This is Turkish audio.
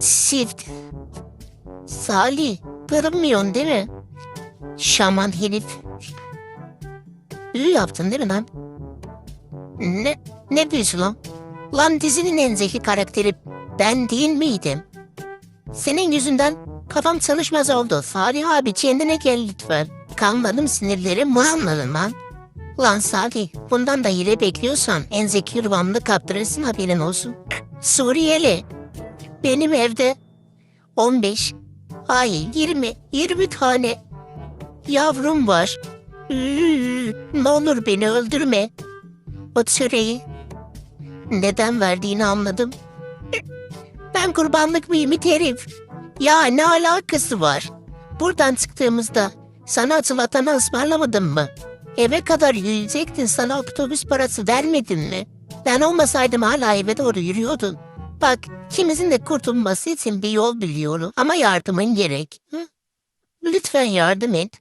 Sift. Salih. Kırılmıyorsun değil mi? Şaman herif. İyi yaptın değil mi lan? Ne? Ne büyüsü lan? Lan dizinin en zeki karakteri ben değil miydim? Senin yüzünden kafam çalışmaz oldu. Salih abi kendine gel lütfen. Kanladım sinirlerim mi anladın lan? Lan Salih bundan da hile bekliyorsan en zeki rüvamını kaptırırsın haberin olsun. Suriyeli. Benim evde 15, hayır 20, 20 tane yavrum var. Ne olur beni öldürme. O süreyi neden verdiğini anladım. Ben kurbanlık mıyım herif? Ya ne alakası var? Buradan çıktığımızda sana atılatan ısmarlamadım mı? Eve kadar yürüyecektin sana otobüs parası vermedin mi? Ben olmasaydım hala eve doğru yürüyordun. Bak ikimizin de kurtulması için bir yol biliyorum ama yardımın gerek. Hı? Lütfen yardım et.